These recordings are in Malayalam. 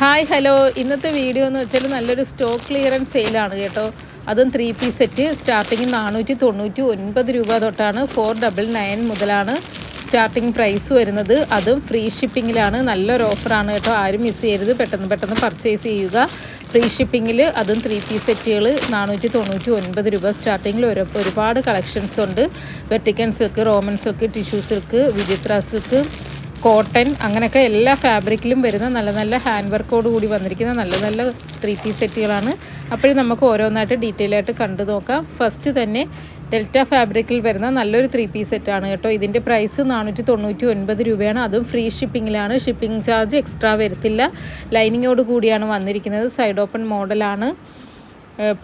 Hi hello. ഇന്നത്തെ വീഡിയോ എന്ന് വെച്ചാൽ നല്ലൊരു സ്റ്റോക്ക് ക്ലിയറൻസ് സെയിലാണ് കേട്ടോ. അതും ത്രീ പീസ് സെറ്റ്. സ്റ്റാർട്ടിങ് നാനൂറ്റി തൊണ്ണൂറ്റി ഒൻപത് രൂപ തൊട്ടാണ്. ഫോർ ഡബിൾ നയൻ മുതലാണ് സ്റ്റാർട്ടിങ് പ്രൈസ് വരുന്നത്. അതും ഫ്രീ ഷിപ്പിങ്ങിലാണ്. നല്ലൊരു ഓഫറാണ് കേട്ടോ. ആരും മിസ് ചെയ്യരുത്. പെട്ടെന്ന് പെട്ടെന്ന് പർച്ചേസ് ചെയ്യുക. ഫ്രീ ഷിപ്പിങ്ങിൽ അതും ത്രീ പീസ് സെറ്റുകൾ നാനൂറ്റി തൊണ്ണൂറ്റി ഒൻപത് രൂപ സ്റ്റാർട്ടിങ്ങിൽ ഒരു ഒരുപാട് കളക്ഷൻസ് ഉണ്ട്. Vertical silk Roman silk tissue silk വിചിത്ര സിൽക്ക് കോട്ടൺ അങ്ങനെയൊക്കെ എല്ലാ ഫാബ്രിക്കിലും വരുന്ന നല്ല നല്ല ഹാൻഡ് വർക്കോട് കൂടി വന്നിരിക്കുന്ന നല്ല നല്ല ത്രീ പീസ് സെറ്റുകളാണ്. അപ്പോഴും നമുക്ക് ഓരോന്നായിട്ട് ഡീറ്റെയിൽ ആയിട്ട് കണ്ടു നോക്കാം. ഫസ്റ്റ് തന്നെ ഡെൽറ്റ ഫാബ്രിക്കിൽ വരുന്ന നല്ലൊരു ത്രീ പീസ് സെറ്റാണ് കേട്ടോ. ഇതിന്റെ പ്രൈസ് നാനൂറ്റി തൊണ്ണൂറ്റി ഒൻപത് രൂപയാണ്. അതും ഫ്രീ ഷിപ്പിങ്ങിലാണ് ഷിപ്പിംഗ് ചാർജ് എക്സ്ട്രാ വരത്തില്ല. ലൈനിങ്ങോട് കൂടിയാണ് വന്നിരിക്കുന്നത്. സൈഡ് ഓപ്പൺ മോഡലാണ്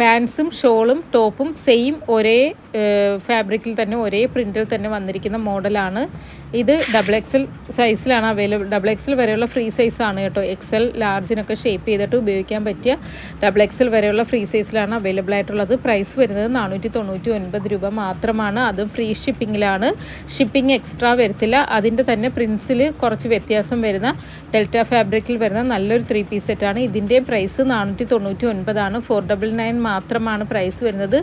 പാൻസും ഷോളും ടോപ്പും സെയിം ഒരേ ഫാബ്രിക്കിൽ തന്നെ ഒരേ പ്രിന്റിൽ തന്നെ വന്നിരിക്കുന്ന മോഡലാണ് ഇത് ഡബിൾ എക്സൽ സൈസിലാണ് അവൈലബിൾ ഡബിൾ എക്സൽ വരെയുള്ള ഫ്രീ സൈസാണ് കേട്ടോ. എക്സൽ ലാർജിനൊക്കെ ഷേപ്പ് ചെയ്തിട്ട് ഉപയോഗിക്കാൻ പറ്റിയ ഡബിൾ എക്സൽ വരെയുള്ള ഫ്രീ സൈസിലാണ് അവൈലബിൾ ആയിട്ടുള്ളത്. പ്രൈസ് വരുന്നത് നാനൂറ്റി തൊണ്ണൂറ്റി ഒൻപത് രൂപ മാത്രമാണ്. അതും ഫ്രീ ഷിപ്പിങ്ങിലാണ് ഷിപ്പിംഗ് എക്സ്ട്രാ വരത്തില്ല. അതിന്റെ തന്നെ പ്രിൻസിൽ കുറച്ച് വ്യത്യാസം വരുന്ന ഡെൽറ്റ ഫാബ്രിക്കിൽ വരുന്ന നല്ലൊരു ത്രീ പീസ് സെറ്റാണ് ഇതിന്റെയും പ്രൈസ് നാനൂറ്റി തൊണ്ണൂറ്റി ഒൻപതാണ് ഫോർ ഡബിൾ നയൻ മാത്രമാണ് പ്രൈസ് വരുന്നത്.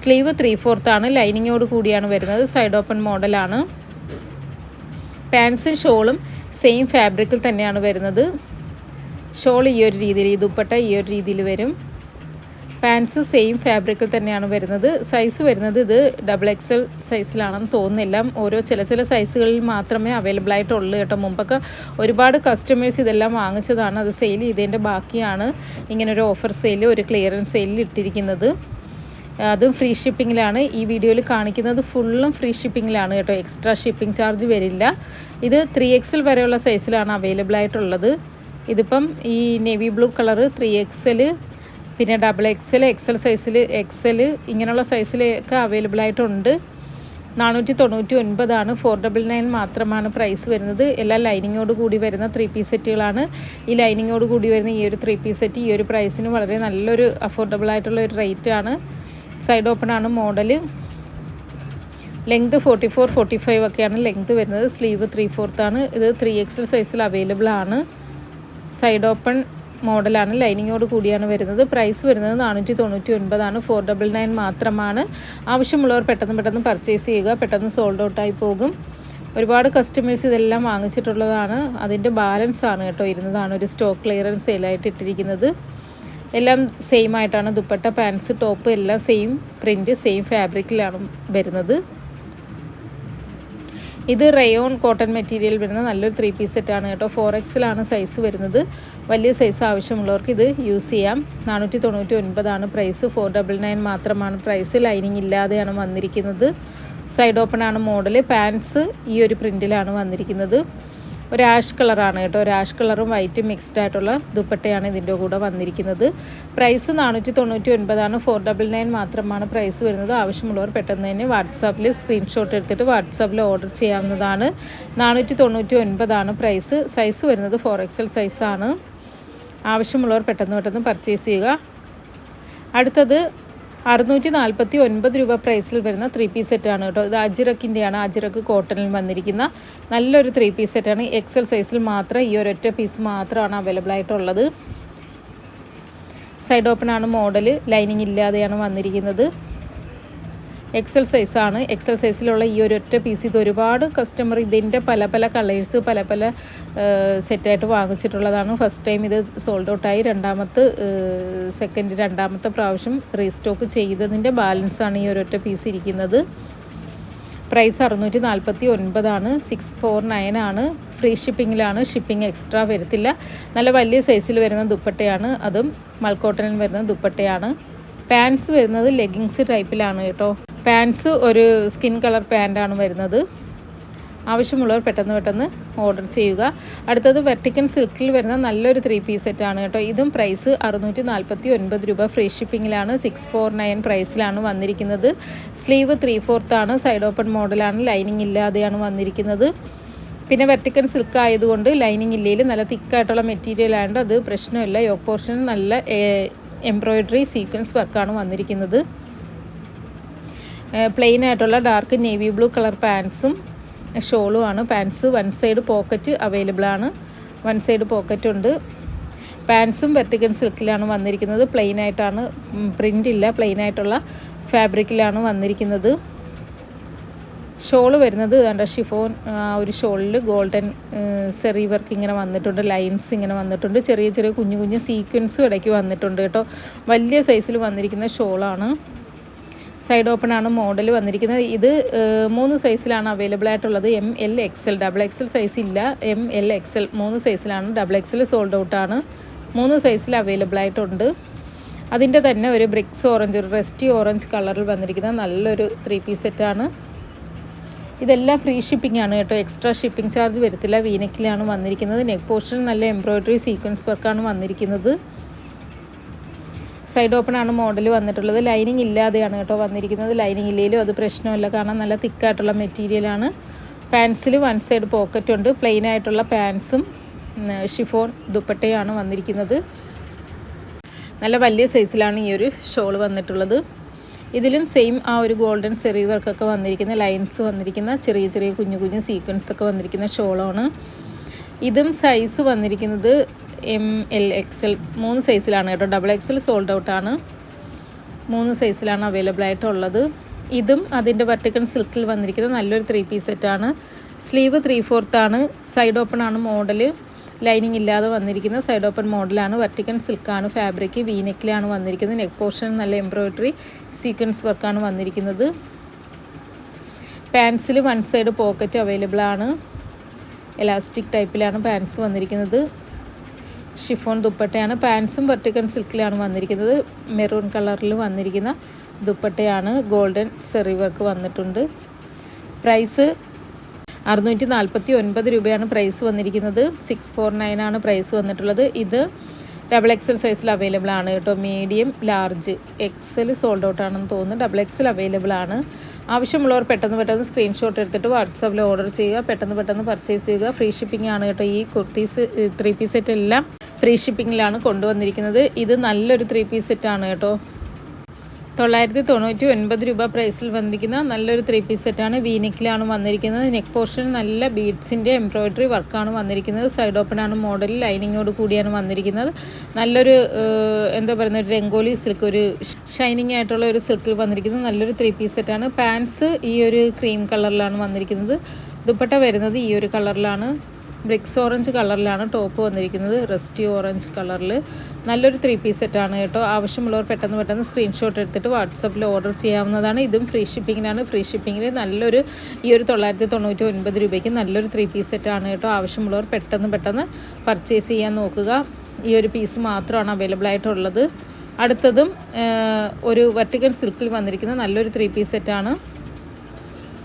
സ്ലീവ് ത്രീ ഫോർത്താണ് ലൈനിങ്ങോട് കൂടിയാണ് വരുന്നത്. സൈഡ് ഓപ്പൺ മോഡലാണ് പാൻസും ഷോളും സെയിം ഫാബ്രിക്കിൽ തന്നെയാണ് വരുന്നത്. ഷോൾ ഈ ഒരു രീതിയിൽ ഈ ദുപ്പട്ട ഈ ഒരു രീതിയിൽ വരും. പാൻസ് സെയിം ഫാബ്രിക്കിൽ തന്നെയാണ് വരുന്നത്. സൈസ് വരുന്നത് ഇത് ഡബിൾ എക്സൽ സൈസിലാണെന്ന് തോന്നുന്നില്ല. ഓരോ ചില ചില സൈസുകളിൽ മാത്രമേ അവൈലബിൾ ആയിട്ടുള്ളൂ കേട്ടോ. മുമ്പൊക്കെ ഒരുപാട് കസ്റ്റമേഴ്സ് ഇതെല്ലാം വാങ്ങിച്ചതാണ്. അത് സെയിൽ ചെയ്തതിന്റെ ബാക്കിയാണ് ഇങ്ങനൊരു ഓഫർ സെയിൽ ഒരു ക്ലിയറൻസ് സെയിലിൽ ഇട്ടിരിക്കുന്നത്. അതും ഫ്രീ ഷിപ്പിങ്ങിലാണ് ഈ വീഡിയോയിൽ കാണിക്കുന്നത്. ഫുള്ളും ഫ്രീ ഷിപ്പിങ്ങിലാണ് കേട്ടോ. എക്സ്ട്രാ ഷിപ്പിംഗ് ചാർജ് വരില്ല. ഇത് ത്രീ എക്സൽ വരെയുള്ള സൈസിലാണ് അവൈലബിൾ ആയിട്ടുള്ളത്. ഇതിപ്പം ഈ navy blue colour three XL പിന്നെ ഡബിൾ എക്സൽ എക്സൽ സൈസിൽ എക്സൽ ഇങ്ങനെയുള്ള സൈസിലൊക്കെ അവൈലബിൾ ആയിട്ടുണ്ട്. നാനൂറ്റി തൊണ്ണൂറ്റി ഒൻപതാണ് ഫോർ ഡബിൾ നയൻ മാത്രമാണ് പ്രൈസ് വരുന്നത്. എല്ലാ ലൈനിങ്ങോട് കൂടി വരുന്ന ത്രീ പീസ് സെറ്റുകളാണ് ഈ ലൈനിങ്ങോട് കൂടി വരുന്ന ഈ ഒരു ത്രീ പീസ് സെറ്റ് ഈ ഒരു പ്രൈസിന് വളരെ നല്ലൊരു അഫോർഡബിൾ ആയിട്ടുള്ള ഒരു റേറ്റ് ആണ്. സൈഡ് ഓപ്പൺ ആണ് model length forty four forty five ഒക്കെയാണ് ലെങ്ത് വരുന്നത്. സ്ലീവ് ത്രീ ആണ്. ഇത് ത്രീ എക്സൽ സൈസിൽ അവൈലബിൾ ആണ്. സൈഡ് ഓപ്പൺ മോഡലാണ് ലൈനിങ്ങോട് കൂടിയാണ് വരുന്നത്. പ്രൈസ് വരുന്നത് നാനൂറ്റി തൊണ്ണൂറ്റി ഒൻപതാണ് ഫോർ ഡബിൾ നയൻ മാത്രമാണ്. ആവശ്യമുള്ളവർ പെട്ടെന്ന് പെട്ടെന്ന് പർച്ചേസ് ചെയ്യുക. പെട്ടെന്ന് സോൾഡ് ഔട്ടായി പോകും. ഒരുപാട് കസ്റ്റമേഴ്സ് ഇതെല്ലാം വാങ്ങിച്ചിട്ടുള്ളതാണ്. അതിന്റെ ബാലൻസ് ആണ് കേട്ടോ. ഇരുന്നതാണ് ഒരു സ്റ്റോക്ക് ക്ലിയറൻസ് സെയിലായിട്ട് ഇട്ടിരിക്കുന്നത്. എല്ലാം സെയിം ആയിട്ടാണ്. ദുപ്പട്ട പാൻസ് ടോപ്പ് എല്ലാം സെയിം പ്രിന്റ് സെയിം ഫാബ്രിക്കിലാണ് വരുന്നത്. ഇത് റയോൺ കോട്ടൺ മെറ്റീരിയൽ വരുന്ന നല്ലൊരു ത്രീ പീസ് സെറ്റാണ് കേട്ടോ. ഫോർ എക്സിലാണ് സൈസ് വരുന്നത്. വലിയ സൈസ് ആവശ്യമുള്ളവർക്ക് ഇത് യൂസ് ചെയ്യാം. നാനൂറ്റി തൊണ്ണൂറ്റി ഒൻപതാണ് പ്രൈസ് ഫോർ ഡബിൾ നയൻ മാത്രമാണ് പ്രൈസ് ലൈനിങ് ഇല്ലാതെയാണ് വന്നിരിക്കുന്നത്. സൈഡ് ഓപ്പൺ ആണ് മോഡൽ പാൻസ് ഈ ഒരു പ്രിന്റിലാണ് വന്നിരിക്കുന്നത്. ഒരു ആഷ് കളറാണ് കേട്ടോ. ഒരു ആഷ് കളറും വൈറ്റും മിക്സ്ഡ് ആയിട്ടുള്ള ദുപ്പട്ടയാണ് ഇതിന്റെ കൂടെ വന്നിരിക്കുന്നത്. പ്രൈസ് നാനൂറ്റി തൊണ്ണൂറ്റി ഒൻപതാണ് ഫോർ ഡബിൾ നയൻ മാത്രമാണ് പ്രൈസ് വരുന്നത്. ആവശ്യമുള്ളവർ പെട്ടെന്ന് തന്നെ വാട്സാപ്പിൽ സ്ക്രീൻഷോട്ട് എടുത്തിട്ട് വാട്സാപ്പിൽ ഓർഡർ ചെയ്യാവുന്നതാണ്. നാനൂറ്റി തൊണ്ണൂറ്റി ഒൻപതാണ് പ്രൈസ് സൈസ് വരുന്നത് ഫോർ എക്സൽ സൈസാണ് ആവശ്യമുള്ളവർ പെട്ടെന്ന് പെട്ടെന്ന് പർച്ചേസ് ചെയ്യുക. അടുത്തത് അറുന്നൂറ്റി നാൽപ്പത്തി ഒൻപത് രൂപ പ്രൈസിൽ വരുന്ന ത്രീ പീസ് സെറ്റാണ് കേട്ടോ. ഇത് അജിറക്കിന്റെയാണ് അജിറക്ക് കോട്ടണിൽ വന്നിരിക്കുന്ന നല്ലൊരു ത്രീ പീസ് സെറ്റാണ്. എക്സൽ സൈസിൽ മാത്രം ഈ ഒരൊറ്റ പീസ് മാത്രമാണ് അവൈലബിൾ ആയിട്ടുള്ളത്. സൈഡ് ഓപ്പൺ ആണ് മോഡൽ ലൈനിങ് ഇല്ലാതെയാണ് വന്നിരിക്കുന്നത്. എക്സൽ സൈസാണ് എക്സൽ സൈസിലുള്ള ഈ ഒരു ഒറ്റ പീസ് ഇത് ഒരുപാട് കസ്റ്റമർ ഇതിന്റെ പല പല കളേഴ്സ് പല പല സെറ്റായിട്ട് വാങ്ങിച്ചിട്ടുള്ളതാണ്. ഫസ്റ്റ് ടൈം ഇത് സോൾഡ് ഔട്ടായി രണ്ടാമത്തെ സെക്കൻഡ് രണ്ടാമത്തെ പ്രാവശ്യം റീസ്റ്റോക്ക് ചെയ്തതിന്റെ ബാലൻസാണ് ഈ ഒരൊറ്റ പീസ് ഇരിക്കുന്നത്. പ്രൈസ് അറുന്നൂറ്റി നാൽപ്പത്തി ഒൻപതാണ് സിക്സ് ഫോർ നയൻ ആണ് ഫ്രീ ഷിപ്പിങ്ങിലാണ് ഷിപ്പിംഗ് എക്സ്ട്രാ വരത്തില്ല. നല്ല വലിയ സൈസിൽ വരുന്ന ദുപ്പട്ടയാണ്. അതും മൾക്കോട്ടനിൽ വരുന്ന ദുപ്പട്ടയാണ്. പാൻസ് വരുന്നത് ലെഗിങ്സ് ടൈപ്പിലാണ് കേട്ടോ. പാൻസ് ഒരു സ്കിൻ കളർ പാന്റാണ് വരുന്നത്. ആവശ്യമുള്ളവർ പെട്ടെന്ന് പെട്ടെന്ന് ഓർഡർ ചെയ്യുക. അടുത്തത് വെർട്ടിക്കൻ സിൽക്കിൽ വരുന്ന നല്ലൊരു ത്രീ പീസ് സെറ്റാണ് കേട്ടോ. ഇതും പ്രൈസ് അറുന്നൂറ്റി നാൽപ്പത്തി ഒൻപത് രൂപ ഫ്രീ ഷിപ്പിങ്ങിലാണ് സിക്സ് ഫോർ നയൻ പ്രൈസിലാണ് വന്നിരിക്കുന്നത്. സ്ലീവ് ത്രീ ആണ്. സൈഡ് ഓപ്പൺ മോഡലാണ് ലൈനിങ് ഇല്ലാതെയാണ് വന്നിരിക്കുന്നത്. പിന്നെ വെർട്ടിക്കൻ സിൽക്ക് ആയതുകൊണ്ട് ലൈനിങ് ഇല്ലെങ്കിൽ നല്ല തിക്കായിട്ടുള്ള മെറ്റീരിയൽ ആയതുകൊണ്ട് അത് പ്രശ്നമില്ല. യോക്ക് പോർഷൻ നല്ല എംബ്രോയിഡറി സീക്വൻസ് വർക്കാണ് വന്നിരിക്കുന്നത്. പ്ലെയിൻ ആയിട്ടുള്ള ഡാർക്ക് നേവി ബ്ലൂ കളർ പാൻസും ആണ്. Pants one side pocket available ആണ്. വൺ സൈഡ് പോക്കറ്റ് ഉണ്ട്. പാൻസും വെർട്ടിക്കൻ സിൽക്കിലാണ് വന്നിരിക്കുന്നത്. പ്ലെയിൻ ആയിട്ടാണ് പ്രിന്റ് ഇല്ല. പ്ലെയിൻ ആയിട്ടുള്ള ഫാബ്രിക്കിലാണ് വന്നിരിക്കുന്നത്. ഷോൾ വരുന്നത് കണ്ട ഷിഫോൺ ഒരു ഷോളിൽ ഗോൾഡൻ സെറി വർക്ക് ഇങ്ങനെ വന്നിട്ടുണ്ട്. ലൈൻസ് ഇങ്ങനെ വന്നിട്ടുണ്ട്. ചെറിയ ചെറിയ കുഞ്ഞു കുഞ്ഞു സീക്വൻസും ഇടയ്ക്ക് വന്നിട്ടുണ്ട് കേട്ടോ. വലിയ സൈസിൽ വന്നിരിക്കുന്ന ഷോളാണ് സൈഡ് ഓപ്പൺ ആണ് മോഡൽ വന്നിരിക്കുന്നത്. ഇത് മൂന്ന് സൈസിലാണ് അവൈലബിൾ ആയിട്ടുള്ളത്. M L X L. Double X L size ഇല്ല. എം എൽ എക്സ് എൽ മൂന്ന് സൈസിലാണ്. Double X L sold out ആണ്. മൂന്ന് സൈസിൽ അവൈലബിൾ ആയിട്ടുണ്ട്. അതിന്റെ തന്നെ ഒരു ബ്രിക്സ് ഓറഞ്ച് ഒരു റെസ്റ്റി ഓറഞ്ച് കളറിൽ വന്നിരിക്കുന്ന നല്ലൊരു ത്രീ പീസ് സെറ്റാണ് ഇതെല്ലാം ഫ്രീ ഷിപ്പിംഗ് ആണ് കേട്ടോ. എക്സ്ട്രാ ഷിപ്പിംഗ് ചാർജ് വരത്തില്ല. വീനക്കിലാണ് വന്നിരിക്കുന്നത്. നെക്ക് പോർഷൻ നല്ല എംബ്രോയ്ഡറി സീക്വൻസ് വർക്കാണ് വന്നിരിക്കുന്നത്. സൈഡ് ഓപ്പൺ ആണ് മോഡൽ വന്നിട്ടുള്ളത്. ലൈനിങ് ഇല്ലാതെയാണ് കേട്ടോ വന്നിരിക്കുന്നത്. ലൈനിങ് ഇല്ലെങ്കിലും അത് പ്രശ്നമല്ല. കാരണം നല്ല തിക്കായിട്ടുള്ള മെറ്റീരിയലാണ് പാൻസിൽ വൺ സൈഡ് പോക്കറ്റ് ഉണ്ട്. പ്ലെയിൻ ആയിട്ടുള്ള പാൻസും ഷിഫോൺ ദുപ്പട്ടയാണ് വന്നിരിക്കുന്നത്. നല്ല വലിയ സൈസിലാണ് ഈ ഒരു ഷോൾ വന്നിട്ടുള്ളത്. ഇതിലും സെയിം ആ ഒരു ഗോൾഡൻ ചെറിയ വർക്കൊക്കെ വന്നിരിക്കുന്ന ലൈൻസ് വന്നിരിക്കുന്ന ചെറിയ ചെറിയ കുഞ്ഞു കുഞ്ഞു സീക്വൻസ് ഒക്കെ വന്നിരിക്കുന്ന ഷോളാണ് ഇതും സൈസ് വന്നിരിക്കുന്നത് എം എൽ എക്സ് എൽ മൂന്ന് സൈസിലാണ് കേട്ടോ. ഡബിൾ എക്സ് എൽ സോൾഡ് ഔട്ടാണ് മൂന്ന് സൈസിലാണ് അവൈലബിൾ ആയിട്ടുള്ളത്. ഇതും അതിന്റെ വെർട്ടിക്കൽ സിൽക്കിൽ വന്നിരിക്കുന്ന നല്ലൊരു ത്രീ പീസ് സെറ്റാണ് സ്ലീവ് ത്രീ ഫോർത്താണ് സൈഡ് ഓപ്പൺ ആണ് മോഡൽ ലൈനിങ് ഇല്ലാതെ വന്നിരിക്കുന്ന സൈഡ് ഓപ്പൺ മോഡലാണ് വെർട്ടിക്കൽ സിൽക്കാണ് ഫാബ്രിക് വീനെക്കിലാണ് വന്നിരിക്കുന്നത്. നെക്ക് പോർഷൻ നല്ല എംബ്രോയിഡറി സീക്വൻസ് വർക്കാണ് വന്നിരിക്കുന്നത്. പാൻസിൽ വൺ സൈഡ് പോക്കറ്റ് അവൈലബിൾ ആണ്. എലാസ്റ്റിക് ടൈപ്പിലാണ് പാൻസ് വന്നിരിക്കുന്നത്. ഷിഫോൺ ദുപ്പട്ടയാണ്. പാൻസും വെർട്ടിക്കൽ സിൽക്കിലാണ് വന്നിരിക്കുന്നത്. മെറൂൺ കളറിൽ വന്നിരിക്കുന്ന ദുപ്പട്ടയാണ്. ഗോൾഡൻ സെറി വർക്ക് വന്നിട്ടുണ്ട്. പ്രൈസ് അറുന്നൂറ്റി നാൽപ്പത്തി ഒൻപത് രൂപയാണ് പ്രൈസ് വന്നിരിക്കുന്നത്. സിക്സ് ഫോർ നയൻ ആണ് പ്രൈസ് വന്നിട്ടുള്ളത്. ഇത് ഡബിൾ എക്സൽ സൈസിൽ അവൈലബിൾ ആണ് കേട്ടോ. Medium large XL sold out ആണെന്ന് തോന്നുന്നു. ഡബിൾ എക്സൽ അവൈലബിൾ ആണ്. ആവശ്യമുള്ളവർ പെട്ടെന്ന് പെട്ടെന്ന് സ്ക്രീൻഷോട്ട് എടുത്തിട്ട് വാട്സാപ്പിൽ ഓർഡർ ചെയ്യുക. പെട്ടെന്ന് പെട്ടെന്ന് പർച്ചേസ് ചെയ്യുക. ഫ്രീ ഷിപ്പിംഗ് ആണ് കേട്ടോ ഈ കുർത്തീസ് ത്രീ പീസ് സെറ്റ് എല്ലാം ഫ്രീ ഷിപ്പിങ്ങിലാണ് കൊണ്ടുവന്നിരിക്കുന്നത്. ഇത് നല്ലൊരു ത്രീ പീസ് സെറ്റാണ് കേട്ടോ. തൊള്ളായിരത്തി തൊണ്ണൂറ്റി ഒൻപത് രൂപ പ്രൈസിൽ വന്നിരിക്കുന്ന നല്ലൊരു ത്രീ പീസ് സെറ്റാണ്. വീനെക്കിലാണ് വന്നിരിക്കുന്നത്. നെക്ക് പോർഷൻ നല്ല ബീഡ്സിന്റെ എംബ്രോയ്ഡറി വർക്കാണ് വന്നിരിക്കുന്നത്. സൈഡ് ഓപ്പൺ ആണ് മോഡൽ ലൈനിങ്ങോട് കൂടിയാണ് വന്നിരിക്കുന്നത്. നല്ലൊരു എന്താ പറയുന്ന ഒരു രംഗോലി സിൽക്ക് ഒരു ഷൈനിങ് ആയിട്ടുള്ള ഒരു സിൽക്കിൽ വന്നിരിക്കുന്നത്. നല്ലൊരു ത്രീ പീസ് സെറ്റാണ് പാൻസ് ഈ ഒരു ക്രീം കളറിലാണ് വന്നിരിക്കുന്നത്. ദുപ്പട്ട വരുന്നത് ഈ ഒരു കളറിലാണ് ബ്രിക്സ് ഓറഞ്ച് കളറിലാണ് ടോപ്പ് വന്നിരിക്കുന്നത്. റെസ്റ്റി ഓറഞ്ച് കളറിൽ നല്ലൊരു ത്രീ പീസ് സെറ്റാണ് കേട്ടോ. ആവശ്യമുള്ളവർ പെട്ടെന്ന് പെട്ടെന്ന് സ്ക്രീൻഷോട്ട് എടുത്തിട്ട് വാട്സപ്പിൽ ഓർഡർ ചെയ്യാവുന്നതാണ്. ഇതും ഫ്രീ ഷിപ്പിങ്ങിനാണ്. ഫ്രീ ഷിപ്പിങ്ങിൽ നല്ലൊരു ഈ ഒരു തൊള്ളായിരത്തി തൊണ്ണൂറ്റി ഒൻപത് രൂപയ്ക്ക് നല്ലൊരു ത്രീ പീസ് സെറ്റാണ് കേട്ടോ. ആവശ്യമുള്ളവർ പെട്ടെന്ന് പെട്ടെന്ന് പർച്ചേസ് ചെയ്യാൻ നോക്കുക. ഈ ഒരു പീസ് മാത്രമാണ് അവൈലബിൾ ആയിട്ടുള്ളത്. അടുത്തതും ഒരു വെർട്ടിക്കൽ സിൽക്കിൽ വന്നിരിക്കുന്ന നല്ലൊരു ത്രീ പീസ് സെറ്റാണ്.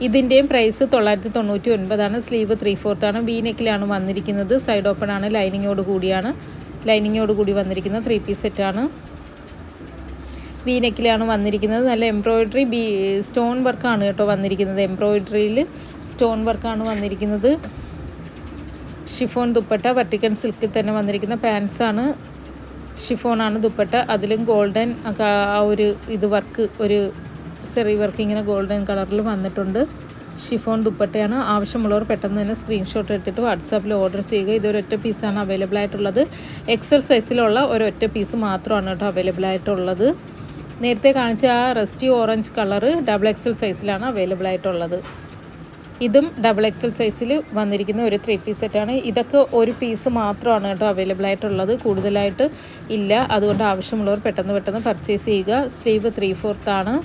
ഇതിന്റെയും പ്രൈസ് തൊള്ളായിരത്തി തൊണ്ണൂറ്റി ഒൻപതാണ് സ്ലീവ് ത്രീ ഫോർത്താണ് വി നെക്കിലാണ് വന്നിരിക്കുന്നത്. സൈഡ് ഓപ്പൺ ആണ്. ലൈനിങ്ങോട് കൂടിയാണ്. ലൈനിങ്ങോട് കൂടി വന്നിരിക്കുന്ന ത്രീ പീസ് സെറ്റാണ് വി നെക്കിലാണ് വന്നിരിക്കുന്നത്. നല്ല എംബ്രോയിഡറി ബി സ്റ്റോൺ വർക്കാണ് കേട്ടോ വന്നിരിക്കുന്നത്. എംബ്രോയിഡറിയിൽ സ്റ്റോൺ വർക്കാണ് വന്നിരിക്കുന്നത്. ഷിഫോൺ ദുപ്പട്ട വട്ടിക്കൻ സിൽക്കിൽ തന്നെ വന്നിരിക്കുന്ന പാൻസാണ് ഷിഫോണാണ് ദുപ്പട്ട. അതിലും ഗോൾഡൻ ആ ഒരു ഇത് വർക്ക് ഒരു സെറി വർക്ക് ഇങ്ങനെ ഗോൾഡൻ കളറിൽ വന്നിട്ടുണ്ട്. ഷിഫോൺ ദുപ്പട്ടയാണ്. ആവശ്യമുള്ളവർ പെട്ടെന്ന് തന്നെ സ്ക്രീൻഷോട്ട് എടുത്തിട്ട് വാട്സാപ്പിൽ ഓർഡർ ചെയ്യുക. ഇതൊരൊറ്റ പീസാണ് അവൈലബിൾ ആയിട്ടുള്ളത്. എക്സൽ സൈസിലുള്ള ഒരൊറ്റ പീസ് മാത്രമാണ് കേട്ടോ അവൈലബിൾ ആയിട്ടുള്ളത്. നേരത്തെ കാണിച്ച ആ rusty orange colour double XL സൈസിലാണ് അവൈലബിൾ ആയിട്ടുള്ളത്. ഇതും ഡബിൾ എക്സൽ സൈസിൽ വന്നിരിക്കുന്ന ഒരു ത്രീ പീസ് സെറ്റാണ് ഇതൊക്കെ ഒരു പീസ് മാത്രമാണ് കേട്ടോ അവൈലബിൾ ആയിട്ടുള്ളത്. കൂടുതലായിട്ട് ഇല്ല. അതുകൊണ്ട് ആവശ്യമുള്ളവർ പെട്ടെന്ന് പെട്ടെന്ന് പർച്ചേസ് ചെയ്യുക. സ്ലീവ് ത്രീ ഫോർത്താണ്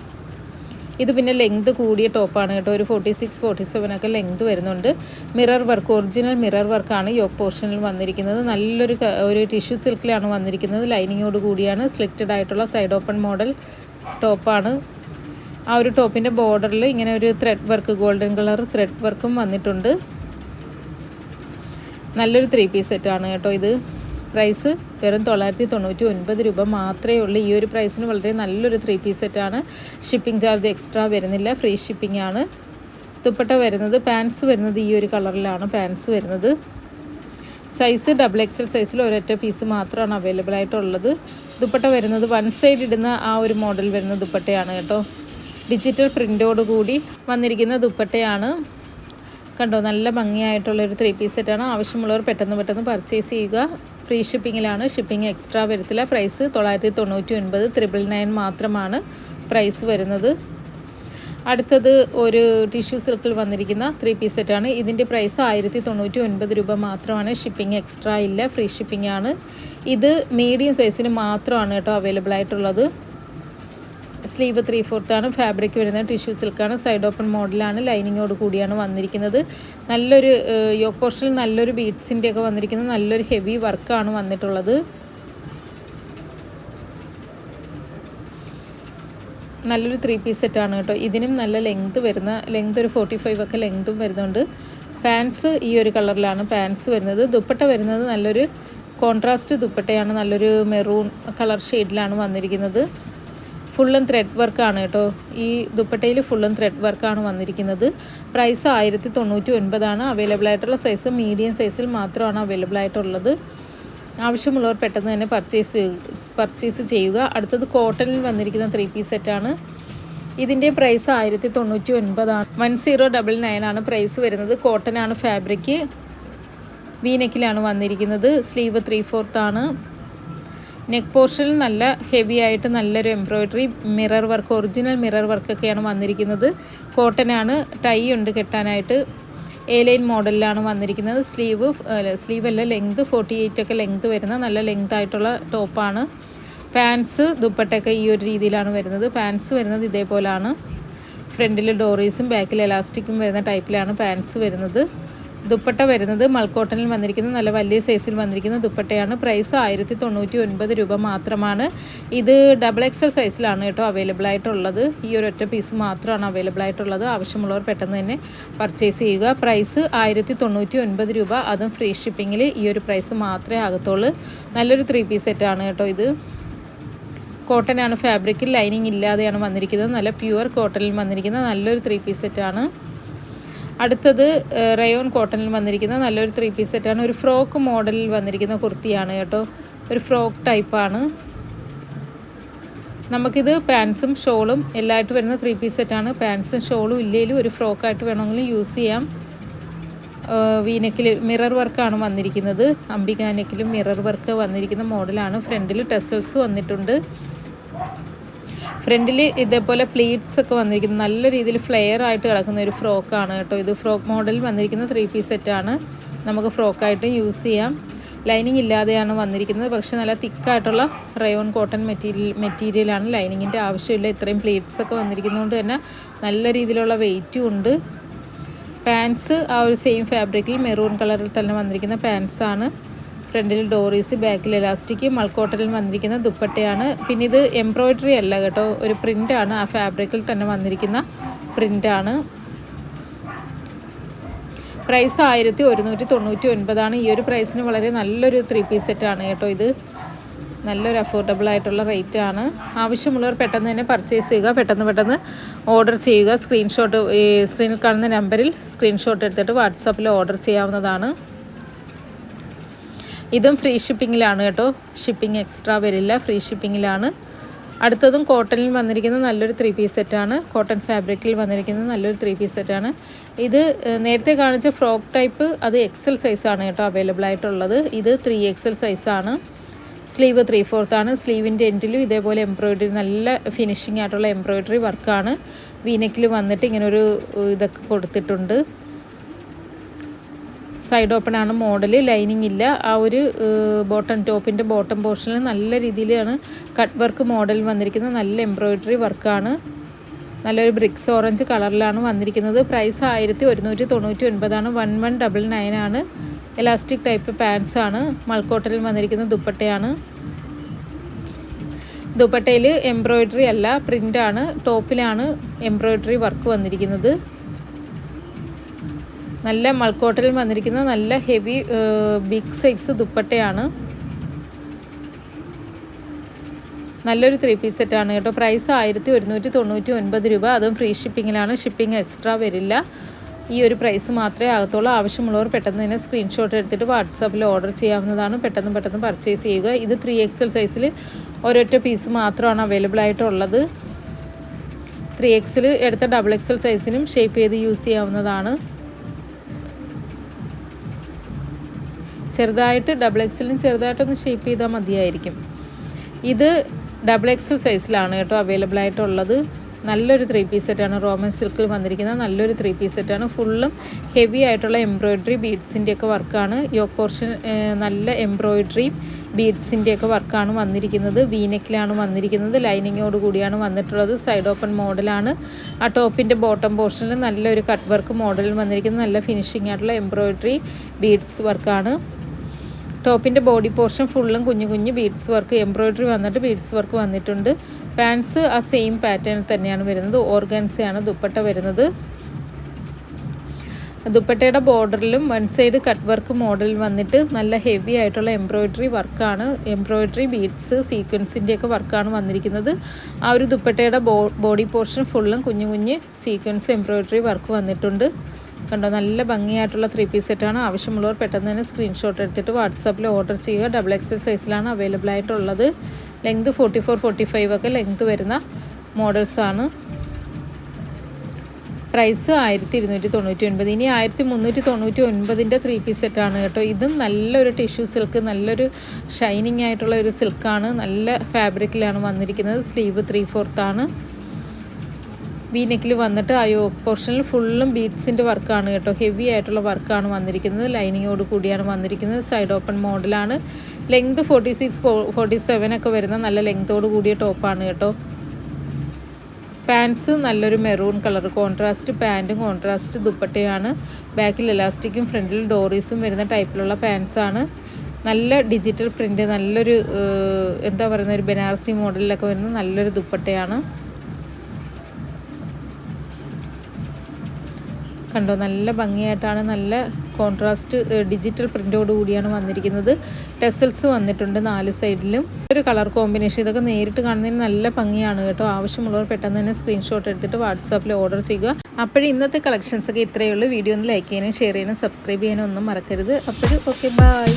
ഇത് പിന്നെ ലെങ്ത് കൂടിയ ടോപ്പാണ് കേട്ടോ. ഒരു ഫോർട്ടി സിക്സ് ഫോർട്ടി സെവൻ ഒക്കെ ലെങ്ത് വരുന്നുണ്ട് മിറർ വർക്ക് ഒറിജിനൽ മിറർ വർക്കാണ് യോക്ക് പോർഷനിൽ വന്നിരിക്കുന്നത്. നല്ലൊരു ഒരു ടിഷ്യൂ സിൽക്കിലാണ് വന്നിരിക്കുന്നത്. ലൈനിങ്ങോട് കൂടിയാണ്. സ്ലിറ്റഡ് ആയിട്ടുള്ള സൈഡ് ഓപ്പൺ മോഡൽ ടോപ്പാണ് ആ ഒരു ടോപ്പിന്റെ ബോർഡറിൽ ഇങ്ങനെ ഒരു thread work golden colour thread വർക്കും വന്നിട്ടുണ്ട്. നല്ലൊരു ത്രീ പീസ് സെറ്റാണ് കേട്ടോ ഇത്. പ്രൈസ് വെറും തൊള്ളായിരത്തി തൊണ്ണൂറ്റി ഒൻപത് രൂപ മാത്രമേ ഉള്ളൂ. ഈ ഒരു പ്രൈസിന് വളരെ നല്ലൊരു ത്രീ പീസ് സെറ്റാണ് ഷിപ്പിംഗ് ചാർജ് എക്സ്ട്രാ വരുന്നില്ല. ഫ്രീ ഷിപ്പിംഗ് ആണ്. ദുപ്പട്ട വരുന്നത് പാൻസ് വരുന്നത് ഈ ഒരു കളറിലാണ് പാൻസ് വരുന്നത്. സൈസ് ഡബിൾ എക്സൽ സൈസിൽ ഒരൊറ്റ പീസ് മാത്രമാണ് അവൈലബിൾ ആയിട്ടുള്ളത്. ദുപ്പട്ട വരുന്നത് വൺ സൈഡ് ഇടുന്ന ആ ഒരു മോഡൽ വരുന്ന ദുപ്പട്ടയാണ് കേട്ടോ. ഡിജിറ്റൽ പ്രിന്റോട് കൂടി വന്നിരിക്കുന്ന ദുപ്പട്ടയാണ്. കണ്ടോ? നല്ല ഭംഗിയായിട്ടുള്ളൊരു ത്രീ പീസ് സെറ്റാണ് ആവശ്യമുള്ളവർ പെട്ടെന്ന് പെട്ടെന്ന് പർച്ചേസ് ചെയ്യുക. ഫ്രീ ഷിപ്പിങ്ങിലാണ് ഷിപ്പിംഗ് എക്സ്ട്രാ വരത്തില്ല. പ്രൈസ് തൊള്ളായിരത്തി തൊണ്ണൂറ്റി ഒൻപത് ത്രിബിൾ നയൻ മാത്രമാണ് പ്രൈസ് വരുന്നത്. അടുത്തത് ഒരു ടിഷ്യൂ സിൽക്കിൽ വന്നിരിക്കുന്ന ത്രീ പീസ് സെറ്റാണ്. ഇതിന്റെ പ്രൈസ് ആയിരത്തി തൊണ്ണൂറ്റി ഒൻപത് രൂപ മാത്രമാണ്. ഷിപ്പിംഗ് എക്സ്ട്രാ ഇല്ല. ഫ്രീ ഷിപ്പിംഗ് ആണ്. ഇത് മീഡിയം സൈസിന് മാത്രമാണ് കേട്ടോ അവൈലബിൾ ആയിട്ടുള്ളത്. സ്ലീവ് ത്രീ ആണ് ഫാബ്രിക് വരുന്നത് ടിഷ്യൂ സിൽക്കാണ് സൈഡ് ഓപ്പൺ മോഡലാണ് ലൈനിങ്ങോട് കൂടിയാണ് വന്നിരിക്കുന്നത്. നല്ലൊരു യോക്ക് പോർഷനിൽ നല്ലൊരു ബീഡ്സിന്റെ ഒക്കെ വന്നിരിക്കുന്നത് നല്ലൊരു ഹെവി വർക്കാണ് വന്നിട്ടുള്ളത്. നല്ലൊരു ത്രീ പീസ് സെറ്റാണ് കേട്ടോ. ഇതിനും നല്ല ലെങ്ത് വരുന്ന ലെങ്ത് ഒരു ഫോർട്ടി ഫൈവ് ഒക്കെ ലെങ്തും വരുന്നുണ്ട്. പാൻസ് ഈ ഒരു കളറിലാണ് പാൻസ് വരുന്നത്. ദുപ്പട്ട വരുന്നത് നല്ലൊരു കോൺട്രാസ്റ്റ് ദുപ്പട്ടയാണ് നല്ലൊരു മെറൂൺ കളർ ഷെയ്ഡിലാണ് വന്നിരിക്കുന്നത്. ഫുള്ളും ത്രെഡ് വർക്കാണ് കേട്ടോ. ഈ ദുപ്പട്ടയിൽ ഫുള്ളും ത്രെഡ് വർക്കാണ് വന്നിരിക്കുന്നത്. പ്രൈസ് ആയിരത്തി തൊണ്ണൂറ്റി ഒൻപതാണ് അവൈലബിൾ ആയിട്ടുള്ള സൈസ് മീഡിയം സൈസിൽ മാത്രമാണ് അവൈലബിൾ ആയിട്ടുള്ളത്. ആവശ്യമുള്ളവർ പെട്ടെന്ന് തന്നെ പർച്ചേസ് പർച്ചേസ് ചെയ്യുക. അടുത്തത് കോട്ടണിൽ വന്നിരിക്കുന്ന ത്രീ പീസ് സെറ്റാണ് ഇതിന്റെ പ്രൈസ് ആയിരത്തി തൊണ്ണൂറ്റി ഒൻപതാണ് വൺ സീറോ ഡബിൾ നയൻ ആണ് പ്രൈസ് വരുന്നത്. കോട്ടനാണ് ഫാബ്രിക് വീനക്കിലാണ് വന്നിരിക്കുന്നത്. സ്ലീവ് ത്രീ ഫോർത്താണ് നെക്ക് പോർഷനിൽ നല്ല ഹെവി ആയിട്ട് നല്ലൊരു embroidery mirror work original mirror വർക്കൊക്കെയാണ് വന്നിരിക്കുന്നത്. കോട്ടനാണ് ടൈ ഉണ്ട് കെട്ടാനായിട്ട്. എ ലൈൻ മോഡലിലാണ് വന്നിരിക്കുന്നത്. സ്ലീവ് സ്ലീവ് അല്ല ലെങ്ത് ഫോർട്ടി എയ്റ്റ് ഒക്കെ ലെങ്ത് വരുന്ന നല്ല ലെങ്ത് ആയിട്ടുള്ള ടോപ്പാണ് പാൻസ് ദുപ്പട്ടൊക്കെ ഈ ഒരു രീതിയിലാണ് വരുന്നത്. പാൻസ് വരുന്നത് ഇതേപോലാണ്. ഫ്രണ്ടിൽ ഡോറീസും ബാക്കിൽ എലാസ്റ്റിക്കും വരുന്ന ടൈപ്പിലാണ് പാൻസ് വരുന്നത്. ദുപ്പട്ട വരുന്നത് മൾക്കോട്ടനിൽ വന്നിരിക്കുന്ന നല്ല വലിയ സൈസിൽ വന്നിരിക്കുന്ന ദുപ്പട്ടയാണ്. പ്രൈസ് ആയിരത്തി തൊണ്ണൂറ്റി ഒൻപത് രൂപ മാത്രമാണ്. ഇത് ഡബിൾ എക്സൽ സൈസിലാണ് കേട്ടോ അവൈലബിൾ ആയിട്ടുള്ളത്. ഈ ഒരു ഒറ്റ പീസ് മാത്രമാണ് അവൈലബിൾ ആയിട്ടുള്ളത്. ആവശ്യമുള്ളവർ പെട്ടെന്ന് തന്നെ പർച്ചേസ് ചെയ്യുക. പ്രൈസ് ആയിരത്തി തൊണ്ണൂറ്റി ഒൻപത് രൂപ. അതും ഫ്രീ ഷിപ്പിങ്ങിൽ ഈ ഒരു പ്രൈസ് മാത്രമേ ആകത്തുള്ളൂ. നല്ലൊരു ത്രീ പീസ് സെറ്റാണ് കേട്ടോ ഇത്. കോട്ടനാണ് ഫാബ്രിക്കിൽ ലൈനിങ് ഇല്ലാതെയാണ് വന്നിരിക്കുന്നത്. നല്ല പ്യുവർ കോട്ടനിൽ വന്നിരിക്കുന്ന നല്ലൊരു ത്രീ പീസ് സെറ്റാണ് അടുത്തത് റയോൺ കോട്ടണിൽ വന്നിരിക്കുന്ന നല്ലൊരു ത്രീ പീസ് സെറ്റാണ്. ഒരു ഫ്രോക്ക് മോഡലിൽ വന്നിരിക്കുന്ന കുർത്തിയാണ് കേട്ടോ. ഒരു ഫ്രോക്ക് ടൈപ്പാണ്. നമുക്കിത് പാൻസും ഷോളും എല്ലായിട്ട് വരുന്ന ത്രീ പീസ് സെറ്റാണ്. പാൻസും ഷോളും ഇല്ലെങ്കിലും ഒരു ഫ്രോക്കായിട്ട് വേണമെങ്കിൽ യൂസ് ചെയ്യാം. വീനക്കിൽ മിറർ വർക്കാണ് വന്നിരിക്കുന്നത്. അംബികാനക്കിലും മിറർ വർക്ക് വന്നിരിക്കുന്ന മോഡലാണ്. ഫ്രണ്ടിൽ ടെസൽസ് വന്നിട്ടുണ്ട്. ഫ്രണ്ടിൽ ഇതേപോലെ പ്ലീറ്റ്സ് ഒക്കെ വന്നിരിക്കുന്നത് നല്ല രീതിയിൽ ഫ്ലെയർ ആയിട്ട് കിടക്കുന്ന ഒരു ഫ്രോക്കാണ് കേട്ടോ ഇത്. ഫ്രോക്ക് മോഡലിൽ വന്നിരിക്കുന്ന ത്രീ പീസ് സെറ്റാണ് നമുക്ക് ഫ്രോക്കായിട്ട് യൂസ് ചെയ്യാം. ലൈനിങ് ഇല്ലാതെയാണ് വന്നിരിക്കുന്നത്. പക്ഷെ നല്ല തിക്കായിട്ടുള്ള റയോൺ കോട്ടൺ മെറ്റീരിയൽ മെറ്റീരിയലാണ് ലൈനിങ്ങിന്റെ ആവശ്യമില്ല. ഇത്രയും പ്ലീറ്റ്സ് ഒക്കെ വന്നിരിക്കുന്നതുകൊണ്ട് തന്നെ നല്ല രീതിയിലുള്ള വെയിറ്റും ഉണ്ട്. പാൻസ് ആ ഒരു സെയിം ഫാബ്രിക്കിൽ മെറൂൺ കളറിൽ തന്നെ വന്നിരിക്കുന്ന പാൻസാണ് ഫ്രണ്ടിൽ ഡോറീസ് ബാക്കിൽ എലാസ്റ്റിക് മൾക്കോട്ടലിൽ വന്നിരിക്കുന്ന ദുപ്പട്ടയാണ്. പിന്നെ ഇത് എംബ്രോയ്ഡറി അല്ല കേട്ടോ ഒരു പ്രിന്റാണ് ആ ഫാബ്രിക്കിൽ തന്നെ വന്നിരിക്കുന്ന പ്രിന്റാണ് പ്രൈസ് ആയിരത്തി ഒരുന്നൂറ്റി തൊണ്ണൂറ്റി ഒൻപതാണ് ഈ ഒരു പ്രൈസിന് വളരെ നല്ലൊരു ത്രീ പീസ് സെറ്റാണ് കേട്ടോ ഇത്. നല്ലൊരു അഫോർഡബിൾ ആയിട്ടുള്ള റേറ്റ് ആണ്. ആവശ്യമുള്ളവർ പെട്ടെന്ന് തന്നെ പർച്ചേസ് ചെയ്യുക. പെട്ടെന്ന് പെട്ടെന്ന് ഓർഡർ ചെയ്യുക. സ്ക്രീൻഷോട്ട് സ്ക്രീനിൽ കാണുന്ന നമ്പറിൽ സ്ക്രീൻഷോട്ട് എടുത്തിട്ട് വാട്സാപ്പിൽ ഓർഡർ ചെയ്യാവുന്നതാണ്. ഇതും ഫ്രീ ഷിപ്പിങ്ങിലാണ് കേട്ടോ. ഷിപ്പിംഗ് എക്സ്ട്രാ വരില്ല ഫ്രീ ഷിപ്പിങ്ങിലാണ് അടുത്തതും കോട്ടണിൽ വന്നിരിക്കുന്ന നല്ലൊരു ത്രീ പീസ് സെറ്റാണ് കോട്ടൺ ഫാബ്രിക്കിൽ വന്നിരിക്കുന്ന നല്ലൊരു ത്രീ പീസ് സെറ്റാണ് ഇത് നേരത്തെ കാണിച്ച ഫ്രോക്ക് ടൈപ്പ് അത് എക്സൽ സൈസാണ് കേട്ടോ അവൈലബിൾ ആയിട്ടുള്ളത്. ഇത് ത്രീ എക്സൽ സൈസാണ് സ്ലീവ് ത്രീ ഫോർത്താണ് സ്ലീവിന്റെ എൻഡിലും ഇതേപോലെ എംബ്രോയിഡറി നല്ല ഫിനിഷിംഗ് ആയിട്ടുള്ള എംബ്രോയിഡറി വർക്കാണ് വീനക്കിൽ വന്നിട്ട് ഇങ്ങനൊരു ഇതൊക്കെ കൊടുത്തിട്ടുണ്ട്. സൈഡ് ഓപ്പൺ ആണ്. മോഡൽ ലൈനിങ് ഇല്ല. ആ ഒരു ബോട്ടം ടോപ്പിന്റെ ബോട്ടം പോർഷനിൽ നല്ല രീതിയിലാണ് കട്ട് വർക്ക് മോഡൽ വന്നിരിക്കുന്നത്. നല്ല എംബ്രോയ്ഡറി വർക്കാണ് നല്ലൊരു ബ്രിക്സ് ഓറഞ്ച് കളറിലാണ് വന്നിരിക്കുന്നത്. പ്രൈസ് ആയിരത്തി ഒരുന്നൂറ്റി തൊണ്ണൂറ്റി ഒൻപതാണ് വൺ വൺ ഡബിൾ നയൻ ആണ്. എലാസ്റ്റിക് ടൈപ്പ് പാൻസ് ആണ്. മൾക്കോട്ടലിൽ വന്നിരിക്കുന്ന ദുപ്പട്ടയാണ്. ദുപ്പട്ടയിൽ എംബ്രോയ്ഡറി അല്ല പ്രിന്റാണ് ടോപ്പിലാണ് എംബ്രോയ്ഡറി വർക്ക് വന്നിരിക്കുന്നത്. നല്ല മൾക്കോട്ടലിൽ വന്നിരിക്കുന്ന നല്ല ഹെവി ബിഗ് സൈസ് ദുപ്പട്ടയാണ്. നല്ലൊരു ത്രീ പീസ് സെറ്റാണ് കേട്ടോ. പ്രൈസ് ആയിരത്തി ഒരുന്നൂറ്റി തൊണ്ണൂറ്റി ഒൻപത് രൂപ. അതും ഫ്രീ ഷിപ്പിങ്ങിലാണ്. ഷിപ്പിംഗ് എക്സ്ട്രാ വരില്ല. ഈ ഒരു പ്രൈസ് മാത്രമേ ആകത്തുള്ളൂ. ആവശ്യമുള്ളവർ പെട്ടെന്ന് തന്നെ സ്ക്രീൻഷോട്ട് എടുത്തിട്ട് വാട്സാപ്പിൽ ഓർഡർ ചെയ്യാവുന്നതാണ്. പെട്ടെന്ന് പെട്ടെന്ന് പർച്ചേസ് ചെയ്യുക. ഇത് ത്രീ എക്സൽ സൈസിൽ ഒരൊറ്റ പീസ് മാത്രമാണ് അവൈലബിൾ ആയിട്ടുള്ളത്. ത്രീ എക്സിൽ എടുത്ത ഡബിൾ എക്സൽ സൈസിനും ഷേപ്പ് ചെയ്ത് യൂസ് ചെയ്യാവുന്നതാണ്. ചെറുതായിട്ട് ഡബിൾ എക്സലിന് ചെറുതായിട്ടൊന്ന് ഷേപ്പ് ചെയ്താൽ മതിയായിരിക്കും. ഇത് ഡബിൾ എക്സൽ സൈസിലാണ് കേട്ടോ അവൈലബിൾ ആയിട്ടുള്ളത്. നല്ലൊരു ത്രീ പീസ് സെറ്റാണ് റോമൻ സിൽക്കിൽ വന്നിരിക്കുന്ന നല്ലൊരു ത്രീ പീസ് സെറ്റാണ് ഫുള്ളും ഹെവി ആയിട്ടുള്ള എംബ്രോയിഡറി ബീഡ്സിന്റെയൊക്കെ വർക്കാണ് യോക്ക് പോർഷൻ നല്ല എംബ്രോയ്ഡറി ബീഡ്സിന്റെയൊക്കെ വർക്കാണ് വന്നിരിക്കുന്നത്. വീനെക്കിലാണ് വന്നിരിക്കുന്നത്. ലൈനിങ്ങോട് കൂടിയാണ് വന്നിട്ടുള്ളത്. സൈഡ് ഓപ്പൺ മോഡലാണ് ആ ടോപ്പിന്റെ ബോട്ടം പോർഷനിൽ നല്ലൊരു കട്ട് വർക്ക് മോഡലിൽ വന്നിരിക്കുന്നത് നല്ല ഫിനിഷിംഗ് ആയിട്ടുള്ള എംബ്രോയിഡറി ബീഡ്സ് വർക്കാണ് ടോപ്പിന്റെ ബോഡി പോർഷൻ ഫുള്ളും കുഞ്ഞു കുഞ്ഞു ബീഡ്സ് വർക്ക് എംബ്രോയിഡറി വന്നിട്ട് ബീഡ്സ് വർക്ക് വന്നിട്ടുണ്ട്. പാൻസ് ആ സെയിം പാറ്റേണിൽ തന്നെയാണ് വരുന്നത്. ഓർഗൻസയാണ് ദുപ്പട്ട വരുന്നത്. ദുപ്പട്ടയുടെ ബോർഡറിലും one side cut work model വന്നിട്ട് നല്ല ഹെവി ആയിട്ടുള്ള എംബ്രോയിഡറി വർക്കാണ്. എംബ്രോയിഡറി ബീഡ്സ് സീക്വൻസിന്റെ ഒക്കെ വർക്കാണ് വന്നിരിക്കുന്നത്. ആ ഒരു ദുപ്പട്ടയുടെ ബോഡി പോർഷൻ ഫുള്ളും കുഞ്ഞു കുഞ്ഞ് സീക്വൻസ് എംബ്രോയിഡറി വർക്ക് വന്നിട്ടുണ്ട്. കണ്ടോ നല്ല ഭംഗിയായിട്ടുള്ള ത്രീ പീസ് സെറ്റാണ് ആവശ്യമുള്ളവർ പെട്ടെന്ന് തന്നെ സ്ക്രീൻഷോട്ട് എടുത്തിട്ട് വാട്സാപ്പിൽ ഓർഡർ ചെയ്യുക. ഡബിൾ എക്സൽ സൈസിലാണ് അവൈലബിൾ ആയിട്ടുള്ളത് length forty four forty five ഒക്കെ ലെങ്ത് വരുന്ന മോഡൽസാണ് പ്രൈസ് ആയിരത്തി ഇരുന്നൂറ്റി തൊണ്ണൂറ്റി ഒൻപത് ഇനി ആയിരത്തി മുന്നൂറ്റി തൊണ്ണൂറ്റി ഒൻപതിന്റെ ത്രീ പീസ് സെറ്റാണ് കേട്ടോ. ഇതും നല്ലൊരു ടിഷ്യൂ സിൽക്ക് നല്ലൊരു ഷൈനിങ് ആയിട്ടുള്ള ഒരു സിൽക്കാണ് നല്ല ഫാബ്രിക്കിലാണ് വന്നിരിക്കുന്നത്. സ്ലീവ് ത്രീ ഫോർത്താണ് വീനെക്കിൽ വന്നിട്ട് ആ യോക്ക് പോർഷനിൽ ഫുള്ളും ബീഡ്സിന്റെ വർക്കാണ് കേട്ടോ. ഹെവി ആയിട്ടുള്ള വർക്കാണ് വന്നിരിക്കുന്നത്. ലൈനിങ്ങോട് കൂടിയാണ് വന്നിരിക്കുന്നത്. സൈഡ് ഓപ്പൺ മോഡലാണ് length forty six forty seven ഒക്കെ വരുന്ന നല്ല ലെങ്തോട് കൂടിയ ടോപ്പാണ് കേട്ടോ. പാൻസ് നല്ലൊരു മെറൂൺ കളർ കോൺട്രാസ്റ്റ് പാന്റും കോൺട്രാസ്റ്റ് ദുപ്പട്ടയാണ്. ബാക്കിൽ എലാസ്റ്റിക്കും ഫ്രണ്ടിൽ ഡോറീസും വരുന്ന ടൈപ്പിലുള്ള പാൻസാണ് നല്ല ഡിജിറ്റൽ പ്രിന്റ് നല്ലൊരു എന്താ പറയുന്ന ഒരു ബനാറസി മോഡലിലൊക്കെ വരുന്ന നല്ലൊരു ദുപ്പട്ടയാണ്. കണ്ടോ? നല്ല ഭംഗിയായിട്ടാണ് നല്ല കോൺട്രാസ്റ്റ് ഡിജിറ്റൽ പ്രിന്റോട് കൂടിയാണ് വന്നിരിക്കുന്നത്. ടെസൽസ് വന്നിട്ടുണ്ട് നാല് സൈഡിലും. ഒരു കളർ കോമ്പിനേഷൻ ഇതൊക്കെ നേരിട്ട് കാണുന്നതിന് നല്ല ഭംഗിയാണ് കേട്ടോ. ആവശ്യമുള്ളവർ പെട്ടെന്ന് തന്നെ സ്ക്രീൻഷോട്ട് എടുത്തിട്ട് വാട്സാപ്പിൽ ഓർഡർ ചെയ്യുക. അപ്പോഴും ഇന്നത്തെ കളക്ഷൻസ് ഒക്കെ ഇത്രയേ ഉള്ളൂ. വീഡിയോ ഒന്ന് ലൈക്ക് ചെയ്യാനും ഷെയർ ചെയ്യാനും സബ്സ്ക്രൈബ് ചെയ്യാനും ഒന്നും മറക്കരുത്. അപ്പോഴും ഓക്കെ ബൈ